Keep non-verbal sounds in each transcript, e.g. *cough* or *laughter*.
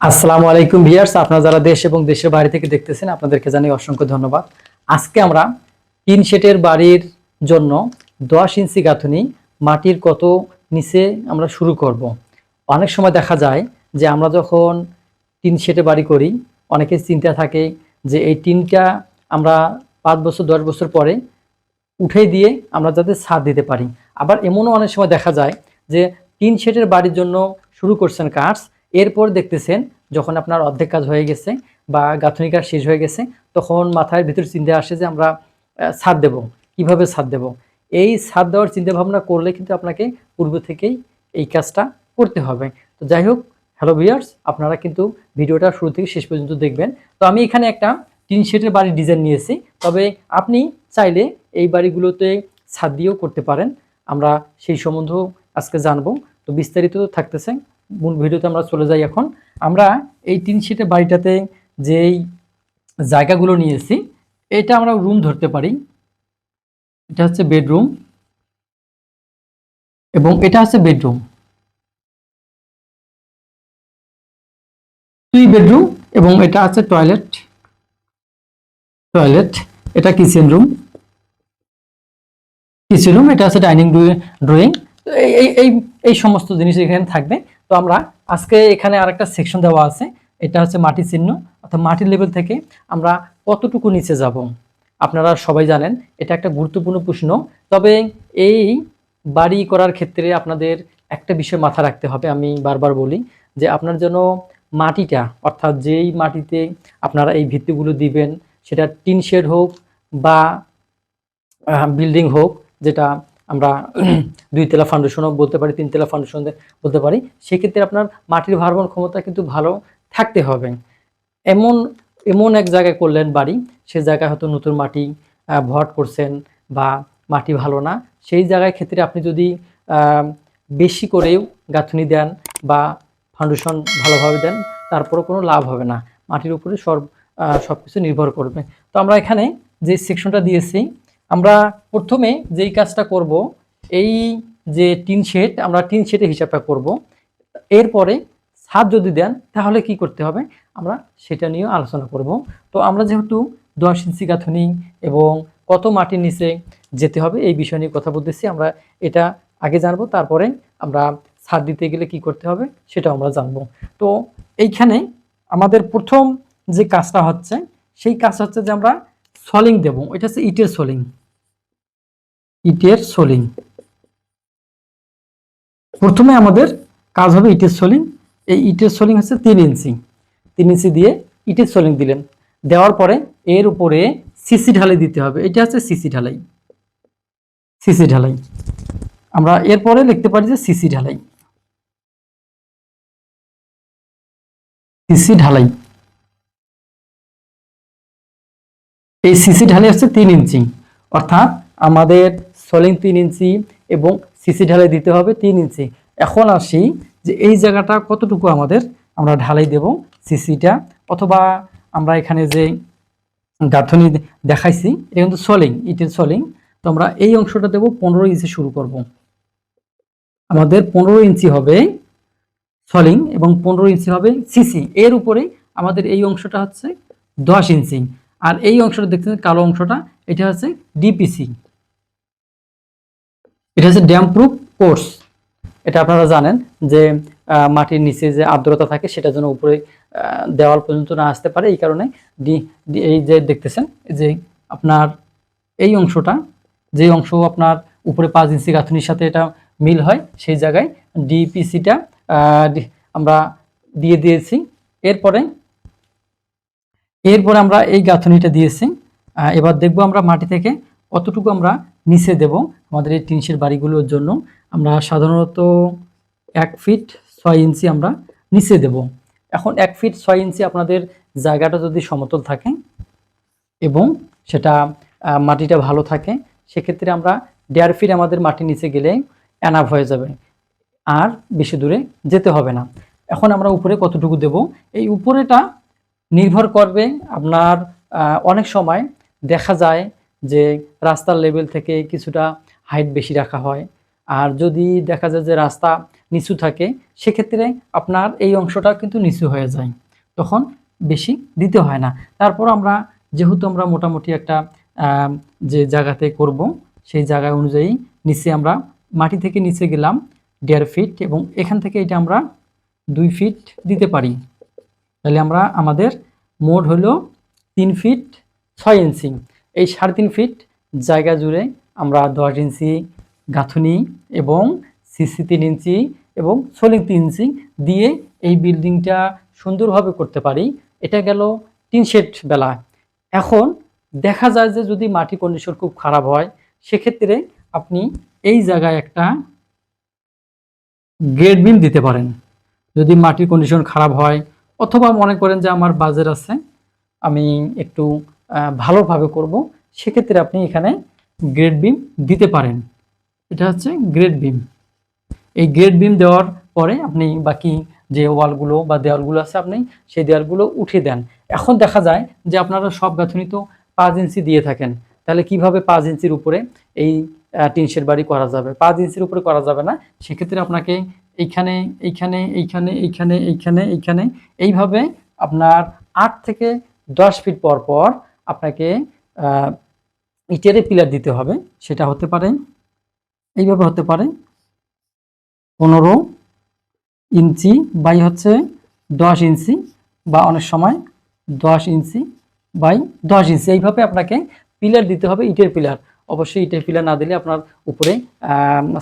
আসসালামু আলাইকুম ভিয়ার্স আপনারা যারা দেশ এবং দেশের বাইরে থেকে দেখতেছেন, আপনাদেরকে জানাই অসংখ্য ধন্যবাদ আজকে আমরা তিন সেটের বাড়ির জন্য দশ ইঞ্চি গাঁথনি মাটির কত নিচে আমরা শুরু করব। অনেক সময় দেখা যায় যে আমরা যখন তিন সেটে বাড়ি করি, অনেকের চিন্তা থাকে যে এই টিনটা আমরা পাঁচ বছর, দশ বছর পরে উঠে দিয়ে আমরা যাতে ছাদ দিতে পারি আবার এমনও অনেক সময় দেখা যায় যে তিন সেটের বাড়ির জন্য শুরু করছেন কাজ এরপর দেখতেছেন, যখন আপনার অর্ধেক কাজ হয়ে গেছে বা গাঁথনি কাজ শেষ হয়ে গেছে, তখন মাথার ভিতর চিন্তা আসে যে আমরা ছাদ দেব। কীভাবে ছাদ দেব? এই ছাদ দেওয়ার চিন্তা ভাবনা করলে কিন্তু আপনাকে পূর্ব থেকেই এই কাজটা করতে হবে। তো যাই হোক, হ্যালো ভিউয়ার্স, আপনারা কিন্তু ভিডিওটা শুরু থেকে শেষ পর্যন্ত দেখবেন। তো আমি এখানে একটা টিন শেটের বাড়ির ডিজাইন নিয়েছি। তবে আপনি চাইলে এই বাড়িগুলোতে ছাদ দিয়েও করতে পারেন। আমরা সেই সম্বন্ধেও আজকে জানব। তো বিস্তারিত থাকতেছে মূল ভিডিওতে আমরা চলে যাই এখন। আমরা এই টিন শেটের বাড়িটাতে যেই জায়গাগুলো নিয়েছি, এটা আমরা রুম ধরতে পারি। এটা হচ্ছে বেডরুম এবং এটা হচ্ছে বেডরুম দুই বেডরুম এবং এটা আছে টয়লেট টয়লেট এটা কিচেন রুম কিচেন রুম এটা আছে ডাইনিং ড্রয়িং এই এই এই সমস্ত জিনিস এখানে থাকবে। তো আমরা আজকে এখানে আরেকটা সেকশন দেওয়া আছে। এটা হচ্ছে মাটি চিহ্ন, অর্থাৎ মাটির লেভেল থেকে আমরা কতটুকু নিচে যাব? আপনারা সবাই জানেন, এটা একটা গুরুত্বপূর্ণ প্রশ্ন। তবে এই বাড়ি করার ক্ষেত্রে আপনাদের একটা বিষয় মাথা রাখতে হবে, আমি বারবার বলি, যে আপনার যেন মাটিটা, অর্থাৎ যেই মাটিতে আপনারা এই ভিত্তিগুলো দিবেন, সেটা টিন শেড হোক বা বিল্ডিং হোক, যেটা আমরা *clears throat* দুই তেলা ফাউন্ডেশনও বলতে পারি, তিন তেলা ফাউন্ডেশন বলতে পারি, সেক্ষেত্রে আপনার মাটির ভারবহন ক্ষমতা কিন্তু ভালো থাকতে হবে। এমন এমন এক জায়গায় করলেন বাড়ি, সে জায়গায় হয়তো নতুন মাটি ভরাট করছেন বা মাটি ভালো না, সেই জায়গায় ক্ষেত্রে আপনি যদি বেশি করেও গাঁথনি দেন বা ফাউন্ডেশন ভালোভাবে দেন, তারপরেও কোনো লাভ হবে না। মাটির উপরে সব সব কিছু নির্ভর করবে। তো আমরা এখানে যে সেকশনটা দিয়েছি আমরা প্রথমে যেই কাজটা করব, এই যে টিন শেড, আমরা টিন শেডের হিসাবটা করব। এরপরে ছাদ যদি দেন, তাহলে কি করতে হবে? আমরা সেটা নিয়েও আলোচনা করব। তো আমরা যেহেতু দশ ইঞ্চি গাঁথনি এবং কত মাটির নিচে যেতে হবে, এই বিষয় নিয়ে কথা বলতেছি, আমরা এটা আগে জানব, তারপরে আমরা ছাদ দিতে গেলে কি করতে হবে সেটা আমরা জানব। তো এইখানে আমাদের প্রথম যে কাজটা হচ্ছে, সেই কাজটা হচ্ছে যে আমরা সলিং দেব, এটা হচ্ছে ইটের সলিং। ইটের সলিং। প্রথমে আমাদের কাজ হবে ইটের সলিং। এই ইটের সলিং হচ্ছে তিন ইঞ্চি। তিন ইঞ্চি দিয়ে ইটের সলিং দিলেন। দেওয়ার পরে এর উপরে সিসি ঢালাই দিতে হবে। এটা হচ্ছে সিসি ঢালাই। সিসি ঢালাই। আমরা এরপরে লিখতে পারি যে সিসি ঢালাই। সিসি ঢালাই। এই সিসি ঢালাই হচ্ছে তিন ইঞ্চি। অর্থাৎ আমাদের সলিং তিন ইঞ্চি এবং সিসি ঢালাই দিতে হবে তিন ইঞ্চি। এখন আসি যে এই জায়গাটা কতটুকু আমাদের আমরা ঢালাই দেব সিসিটা অথবা আমরা এখানে যে গাঁথনি দেখাইছি, এটা কিন্তু সলিং, ইটের সলিং। তো আমরা এই অংশটা দেব পনেরো ইঞ্চি শুরু করব। আমাদের পনেরো ইঞ্চি হবে সলিং এবং পনেরো ইঞ্চি হবে সিসি এর উপরে আমাদের এই অংশটা হচ্ছে দশ ইঞ্চি। আর এই অংশটা দেখছেন কালো অংশটা, এটা হচ্ছে ডিপিসি এটা হচ্ছে ড্যাম প্রুফ কোর্স এটা আপনারা জানেন যে মাটির নিচে যে আর্দ্রতা থাকে সেটা যেন উপরে দেওয়াল পর্যন্ত না আসতে পারে। এই কারণে এই যে দেখতেছেন যে আপনার এই অংশটা, যে অংশ আপনার উপরে পাঁচ ইঞ্চি গাঁথনির সাথে এটা মিল হয়, সেই জায়গায় ডিপিসিটা আমরা দিয়ে দিয়েছি। এরপরে এরপরে আমরা এই গাঁথনিটা দিয়েছি। এবার দেখব আমরা মাটি থেকে কতটুকু আমরা নিচে দেব আমাদের এই টিনশের বাড়িগুলোর জন্য। আমরা সাধারণত এক ফিট ছয় ইঞ্চি আমরা নিচে দেব। এখন এক ফিট ছয় ইঞ্চি আপনাদের জায়গাটা যদি সমতল থাকে এবং সেটা মাটিটা ভালো থাকে, সেক্ষেত্রে আমরা দেড় ফিট আমাদের মাটির নিচে গেলে অ্যানাফ হয়ে যাবে। আর বেশি দূরে যেতে হবে না। এখন আমরা উপরে কতটুকু দেব? এই উপরেটা নির্ভর করবে আপনার অনেক সময় দেখা যায় যে রাস্তার লেভেল থেকে কিছুটা হাইট বেশি রাখা হয়। আর যদি দেখা যায় যে রাস্তা নিচু থাকে, সেক্ষেত্রে আপনার এই অংশটা কিন্তু নিচু হয়ে যায়। তখন বেশি দিতে হয় না। তারপর আমরা, যেহেতু আমরা মোটামুটি একটা যে জায়গাতে করব, সেই জায়গা অনুযায়ী নিচে আমরা মাটি থেকে নিচে গেলাম দেড় ফিট এবং এখান থেকে এটা আমরা দুই ফিট দিতে পারি। তাহলে আমরা আমাদের মোট হলো তিন ফিট ছয় ইঞ্চি। এই সাড়ে তিন ফিট জায়গা জুড়ে আমরা দশ ইঞ্চি গাঁথুনি এবং সিসি তিন ইঞ্চি এবং সোলিং তিন ইঞ্চি দিয়ে এই বিল্ডিংটা সুন্দরভাবে করতে পারি। এটা গেল তিন শেড বেলা। এখন দেখা যায় যে যদি মাটি কন্ডিশন খুব খারাপ হয়, সেক্ষেত্রে আপনি এই জায়গায় একটা গ্রেড বিম দিতে পারেন। যদি মাটির কন্ডিশন খারাপ হয় অথবা মনে করেন যে আমার বাজেট আছে, আমি একটু ভালোভাবে করব, সেক্ষেত্রে আপনি এখানে গ্রেড বিম দিতে পারেন। এটা হচ্ছে গ্রেড বিম এই গ্রেড বিম দেওয়ার পরে আপনি বাকি যে ওয়ালগুলো বা দেওয়ালগুলো আছে, আপনি সেই দেওয়ালগুলো উঠিয়ে দেন। এখন দেখা যায় যে আপনারা সব গাঁথনি তো পাঁচ ইঞ্চি দিয়ে থাকেন। তাহলে কীভাবে পাঁচ ইঞ্চির উপরে এই টিনশের বাড়ি করা যাবে? পাঁচ ইঞ্চির উপরে করা যাবে না। সেক্ষেত্রে আপনাকে এইখানে এইখানে এইখানে এইখানে এইখানে এইখানে। এইভাবে আপনার আট থেকে দশ ফিট পর পর আপনাকে ইটের পিলার দিতে হবে। সেটা হতে পারে, এইভাবে হতে পারে, পনেরো ইঞ্চি বাই হচ্ছে দশ ইঞ্চি বা অনেক সময় দশ ইঞ্চি বাই দশ ইঞ্চি। এইভাবে আপনাকে পিলার দিতে হবে ইটের পিলার। অবশ্যই ইটের পিলার না দিলে আপনার উপরে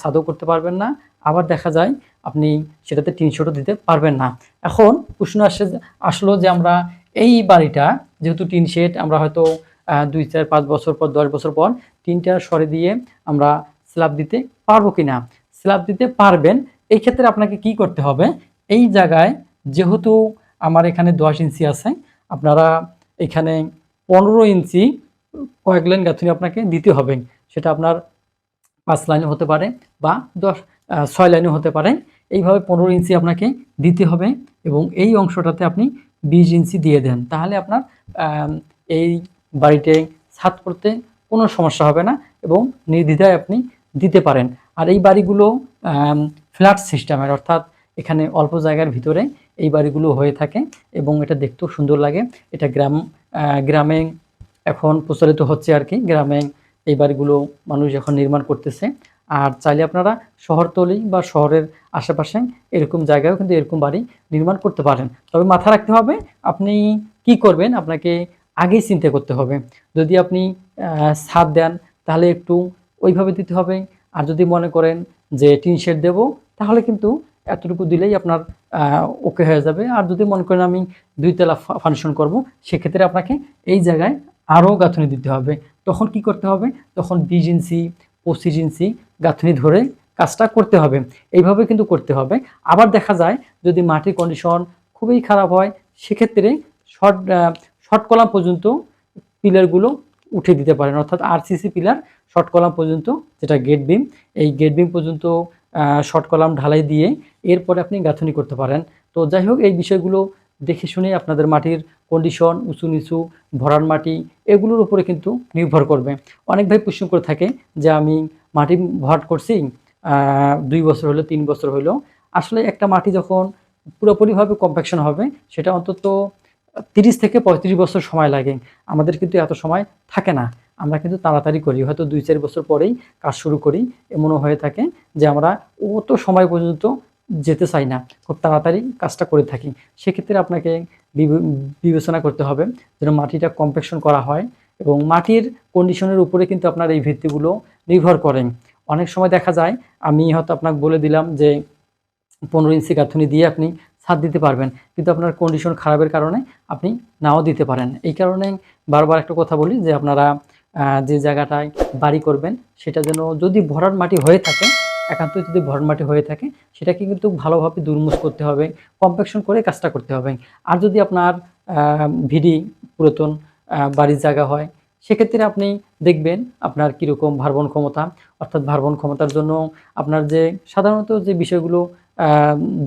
সাদও করতে পারবেন না। আবার দেখা যায় আপনি সেটাতে টিনশটও দিতে পারবেন না। এখন প্রশ্ন আসে আসলো যে আমরা এই বাড়িটা, যেহেতু টিন শেড, আমরা হয়তো দুই চার পাঁচ বছর পর, দশ বছর পর তিনটা সরে দিয়ে আমরা স্ল্যাব দিতে পারব কিনা? স্ল্যাব দিতে পারবেন, এই ক্ষেত্রে আপনাকে কি করতে হবে? এই জায়গায় যেহেতু আমার এখানে দশ ইঞ্চি আছে, আপনারা এখানে পনেরো ইঞ্চি কয়েক লাইন গাঁথুনি আপনাকে দিতে হবে। সেটা আপনার পাঁচ লাইন হতে পারে বা দশ ছয় লাইনে হতে পারে। এইভাবে পনেরো ইঞ্চি আপনাকে দিতে হবে এবং এই অংশটাতে আপনি বিশ ইঞ্চি দিয়ে দেন। তাহলে আপনার এই বাড়িতে ছাদ করতে কোনো সমস্যা হবে না এবং নির্দ্বিধায় আপনি দিতে পারেন। আর এই বাড়িগুলো ফ্ল্যাট সিস্টেমের, অর্থাৎ এখানে অল্প জায়গার ভিতরে এই বাড়িগুলো হয়ে থাকে এবং এটা দেখতেও সুন্দর লাগে। এটা গ্রাম গ্রামে এখন প্রচলিত হচ্ছে আর কি। গ্রামে এই বাড়িগুলো মানুষ এখন নির্মাণ করতেছে। আর চাইলে আপনারা শহরতলি বা শহরের আশেপাশে এরকম জায়গায়ও কিন্তু এরকম বাড়ি নির্মাণ করতে পারেন। তবে মাথা রাখতে হবে, আপনি কি করবেন? আপনাকে আগেই চিন্তা করতে হবে। যদি আপনি ছাদ দেন, তাহলে একটু ওইভাবে দিতে হবে। আর যদি মনে করেন যে টিন শেড দেবো, তাহলে কিন্তু এতটুকু দিলেই আপনার ওকে হয়ে যাবে। আর যদি মনে করেন আমি দুই দুইতলা ফাংশন করব, সেক্ষেত্রে আপনাকে এই জায়গায় আরও গাঁথনি দিতে হবে। তখন কি করতে হবে? তখন বিশ ইঞ্চি পঁচিশ ইঞ্চি গাঁথনি ধরে কাজটা করতে হবে। এইভাবে কিন্তু করতে হবে। আবার দেখা যায়, যদি মাটির কন্ডিশন খুবই খারাপ হয়, সেক্ষেত্রে শর্ট শর্ট কলাম পর্যন্ত পিলারগুলো উঠে দিতে পারেন। অর্থাৎ আরসিসি পিলার শর্ট কলাম পর্যন্ত, যেটা গেট বিম এই গেট বিম পর্যন্ত শর্ট কলাম ঢালাই দিয়ে এরপরে আপনি গাঁথনি করতে পারেন। তো যাই হোক, এই বিষয়গুলো দেখে শুনে আপনাদের মাটির কন্ডিশন উঁচু নিচু, ভরার মাটি, এগুলোর উপরে কিন্তু নির্ভর করবে। অনেক ভাই প্রশ্ন করে থাকে যে আমি মাটি ভরাট করছি দুই বছর হলো, তিন বছর হলো, আসলে একটা মাটি যখন পুরোপুরিভাবে কম্প্যাকশন হবে, সেটা অন্তত তিরিশ থেকে পঁয়ত্রিশ বছর সময় লাগে। আমাদের কিন্তু এত সময় থাকে না। আমরা কিন্তু তাড়াতাড়ি করি, হয়তো দুই চার বছর পরেই কাজ শুরু করি। এমনও হয়ে থাকে যে আমরা অত সময় পর্যন্ত যেতে চাই না, খুব তাড়াতাড়ি কাজটা করে থাকি। সেক্ষেত্রে আপনাকে বিবে- বিবেচনা করতে হবে যেন মাটিটা কম্প্যাকশন করা হয় এবং মাটির কন্ডিশনের উপরে কিন্তু আপনার এই ভিত্তিগুলো নির্ভর করেন অনেক সময় দেখা যায়, আমি হয়তো আপনাকে বলে দিলাম যে পনেরো ইঞ্চি গাঁথনি দিয়ে আপনি ছাদ দিতে পারবেন, কিন্তু আপনার কন্ডিশন খারাপের কারণে আপনি নাও দিতে পারেন। এই কারণে বারবার একটা কথা বলি যে আপনারা যে জায়গাটায় বাড়ি করবেন, সেটা যেন যদি ভরাট মাটি হয়ে থাকে একান্ত যদি ভরমাটি মাটি হয়ে থাকে, সেটাকে কিন্তু ভালোভাবে দুর্মুষ করতে হবে কম্প্যাকশন করে কাজটা করতে হবে। আর যদি আপনার ভিডি পুরাতন বাড়ির জায়গা হয়, সেক্ষেত্রে আপনি দেখবেন আপনার কীরকম ভারবন ক্ষমতা। অর্থাৎ ভারবন ক্ষমতার জন্য আপনার যে সাধারণত যে বিষয়গুলো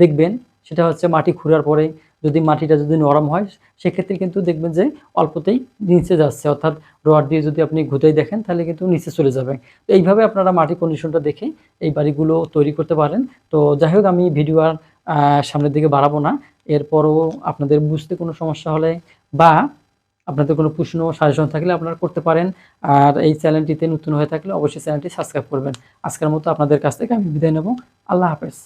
দেখবেন, সেটা হচ্ছে মাটি খুঁড়ার পরে যদি মাটিটা যদি নরম হয়, সেক্ষেত্রে কিন্তু দেখবেন যে অল্পতেই নিচে যাচ্ছে। অর্থাৎ রড দিয়ে যদি আপনি ঘুতেই দেখেন, তাহলে কিন্তু নিচে চলে যাবে। তো এইভাবে আপনারা মাটি কন্ডিশনটা দেখে এই বাড়িগুলো তৈরি করতে পারেন। তো যাই হোক, আমি ভিডিও আর সামনের দিকে বাড়াবো না। এরপরও আপনাদের বুঝতে কোনো সমস্যা হলে বা আপনাদের কোনো প্রশ্ন সাজেশন থাকলে আপনারা করতে পারেন। আর এই চ্যানেলটিতে নতুন হয়ে থাকলে অবশ্যই চ্যানেলটি সাবস্ক্রাইব করবেন। আজকের মতো আপনাদের কাছ থেকে আমি বিদায় নেব। আল্লাহ হাফেজ।